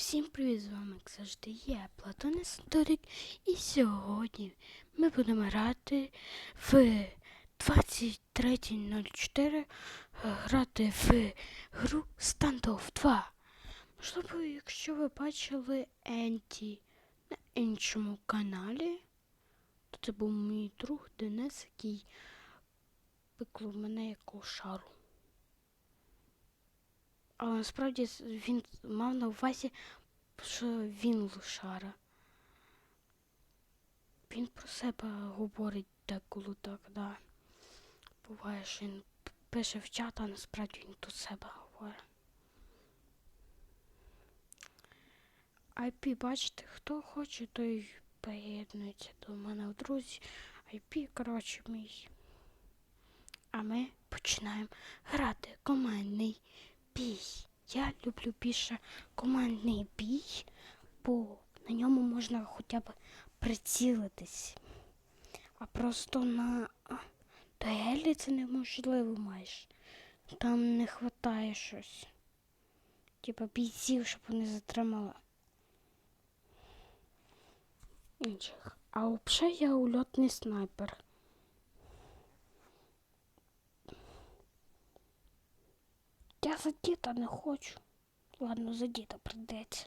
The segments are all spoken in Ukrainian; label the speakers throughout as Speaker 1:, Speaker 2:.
Speaker 1: Всім привіт, з вами, як завжди, я Платон Історик, і сьогодні ми будемо грати в 23.04 грати в гру Standoff 2. Можливо, якщо ви бачили Енті на іншому каналі, то це був мій друг Денис, який виклав мене як лошару. Але насправді він мав на увазі, що він лошара. Він про себе говорить деколи так, да. Буває, що він пише в чат, а насправді він до себе говорить. IP, бачите, хто хоче, той приєднується до мене в друзі. IP, коротше, мій. А ми починаємо грати командний бій. Я люблю більше командний бій, бо на ньому можна хоча б прицілитись. А просто на дуелі це неможливо майже. Там не вистачає щось. Типа бійців, щоб вони затримали інших. А взагалі я ульотний снайпер. Я за діта не хочу. Ладно, за діта прийдеться.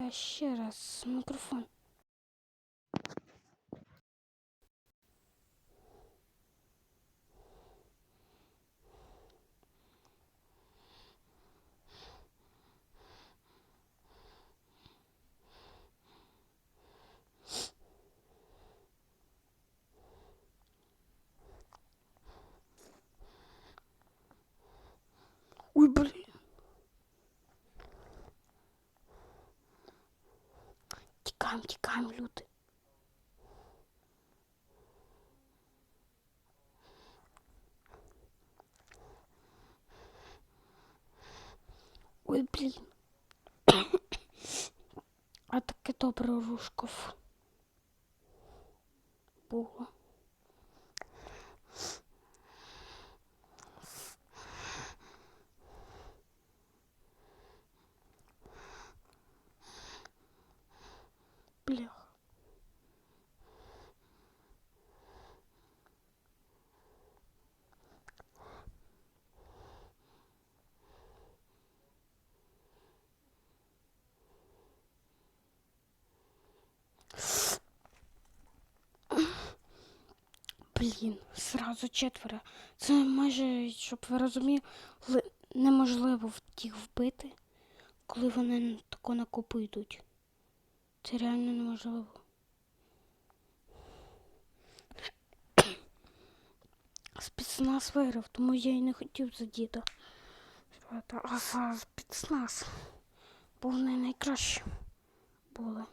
Speaker 1: Я ще раз мікрофон. Ой, блин. Тікаємо, люди. Ой, блін. А таке добре рушков. Було. Блін, сразу четверо. Це майже, щоб ви розуміли, неможливо їх вбити, коли вони тако на йдуть. Це реально неможливо. Спецназ виграв, тому я і не хотів за діда. А за спецназ. Бо вони найкращі були.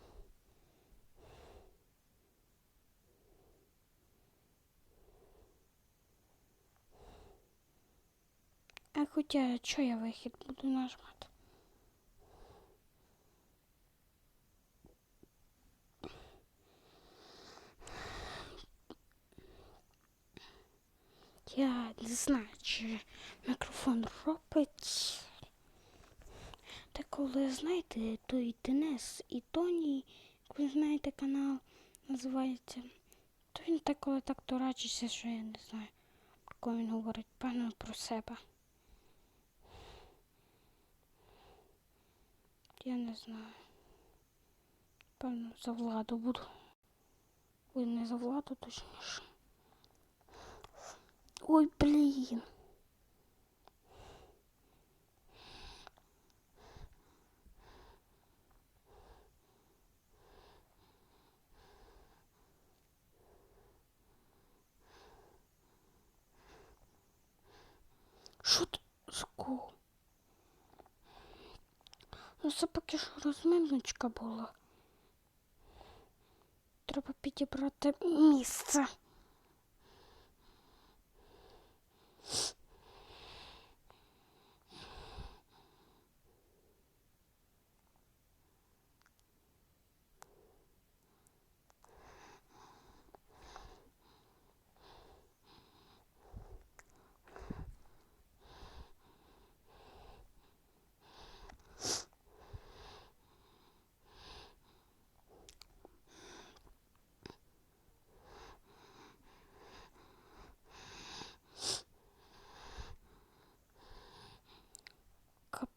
Speaker 1: А хоча, що я вихід буду нажимати? Я не знаю, чи мікрофон робить. Та коли знаєте, той Денис і Тоні, як ви знаєте, канал називається, то він так коли так дурачиться, що я не знаю, про кого він говорить, певно про себе. Я не знаю. Певно, за владу буду. Ой, не за владу, точніше. Ой, блін. Що ти з кого? Ну, це поки що розминочка була. Треба підібрати місце.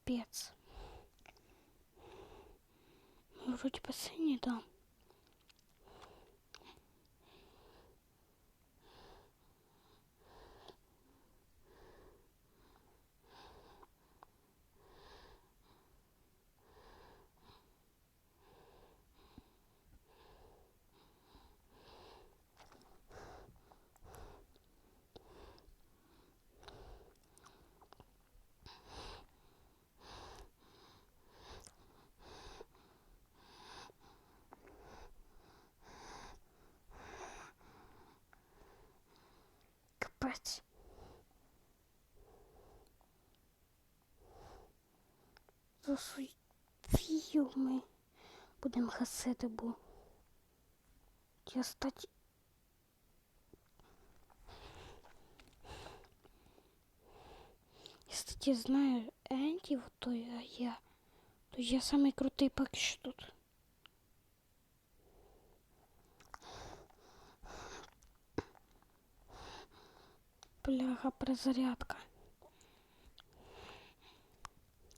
Speaker 1: Капець. Вроде вроді би сині, да. Капець. За свою ми будемо гасити, бо я статі. Я знаю Енді, вот той, а я. То я самий крутий поки що тут. Бляха, перезарядка.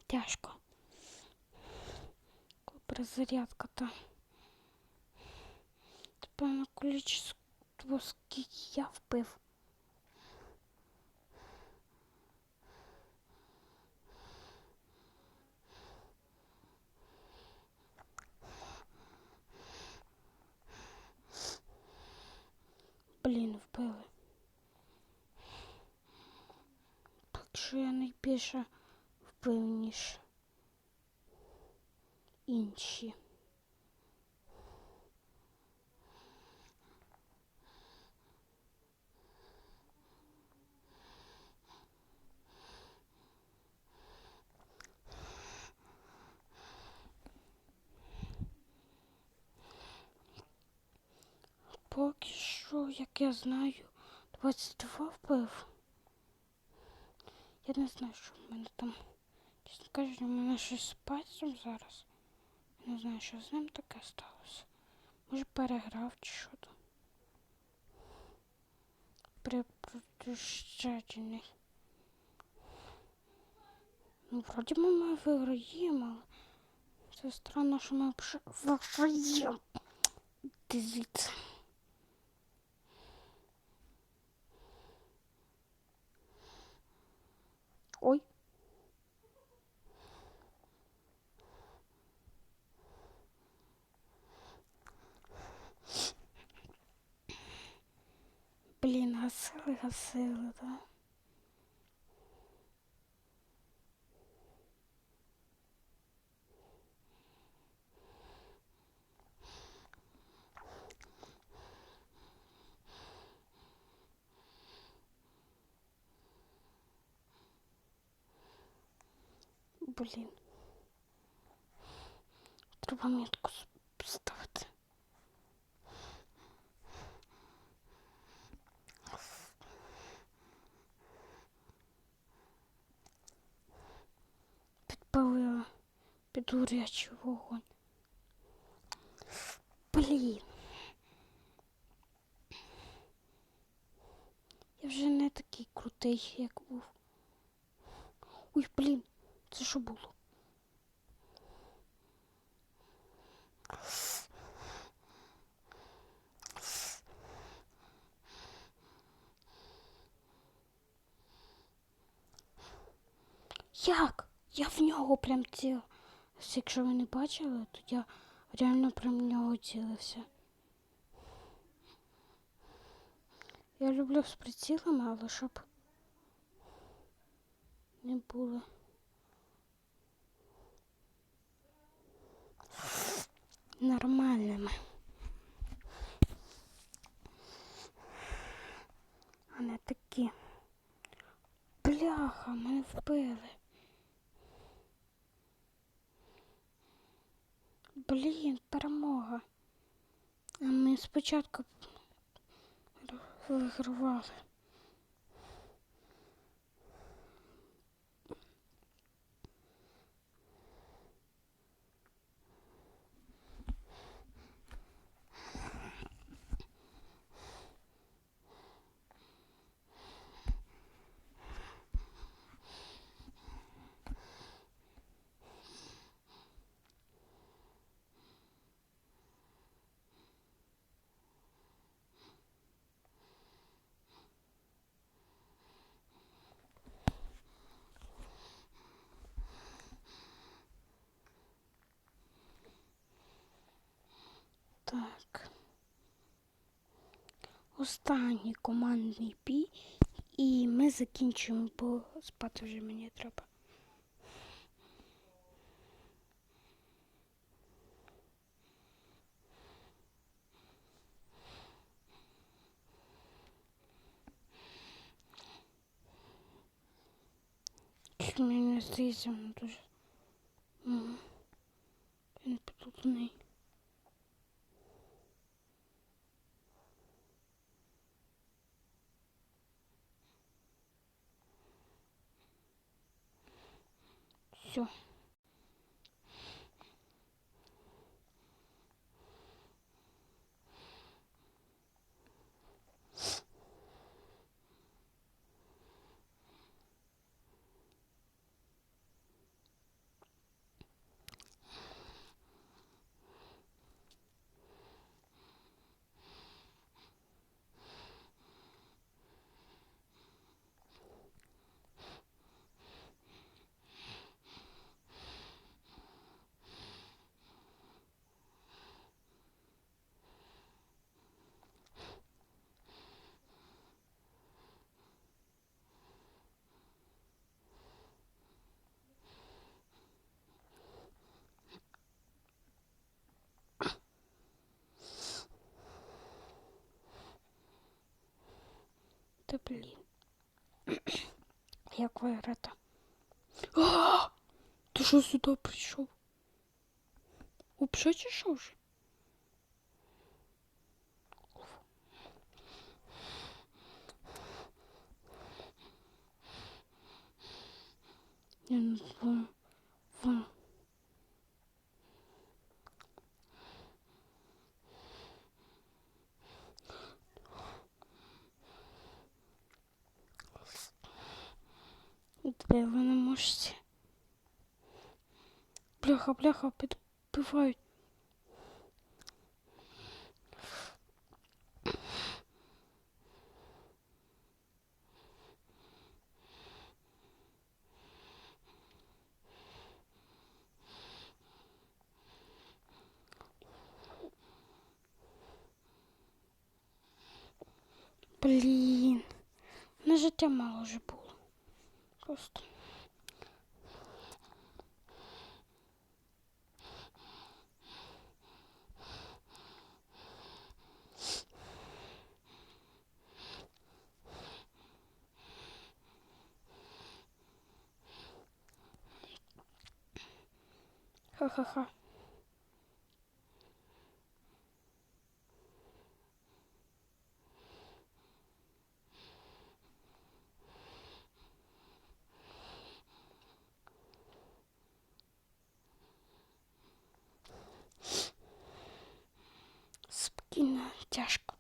Speaker 1: Тяжко. Коли Перезарядка та. Певно, количество, скільки я впив. Блін, вбили. Так що я найбільше вбив, ніж інші. Поки що, як я знаю, 22 вбив. Я не знаю, що в мене там. Чесно кажучи, у мене щось з пальцем зараз. Не знаю, що з ним таке сталося. Може переграв чи що там. Припрошений. Ну, вроді ми, ми виграємо, але це странно, що ми виграємо. Ти Блін, гасили, гасили, да? Блін. Треба метку Підпалила під горячий вогонь. Блін. Я вже не такий крутий, як був. Ой, блін, це що було? Як? Я в нього прям цілився. Якщо ви не бачили, то я реально прям в нього цілився. Я люблю з прицілами, але щоб не було. Нормальними. А не такі. Бляха, мене вбили. Блін, перемога. А ми спочатку вигравали. Так. Останній командний бій. І ми закінчуємо, бо спати вже мені треба. Мені здається, воно дуже. Він потужний. Все. Та блін. Як виграти? А! Ти що сюди прийшов? Вообще що ж? Я не знаю. Де вони можете? Бляха, бляха, підбивають. Блін, на життя мало вже було. koştum. Ha ha ha. Тяжко,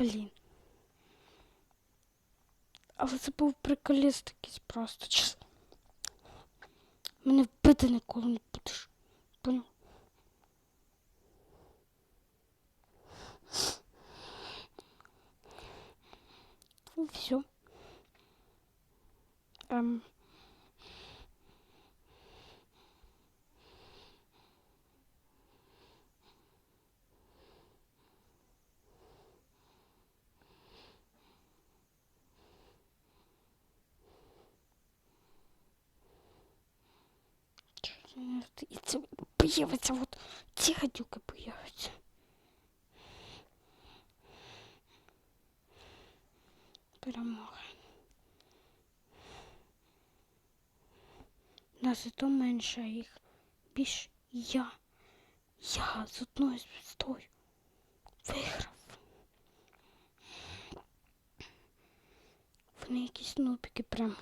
Speaker 1: Блін. Але це був приколіст якийсь просто. Чесно. Мене вбити ніколи не будеш. Поняв? Все. Ем. І це появиться, от ці гадюки появляться. Перемога. Нас і то менше їх. Більш я. Я з одною звіздою виграв. Вони якісь нубики прям.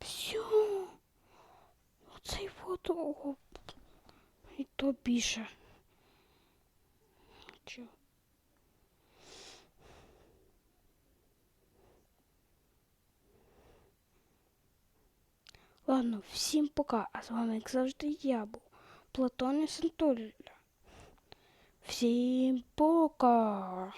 Speaker 1: Все. Оцей вот о, і то більше. Чо? Ладно, всім пока. А з вами, як завжди, я був. Платон Сантуля. Всім пока.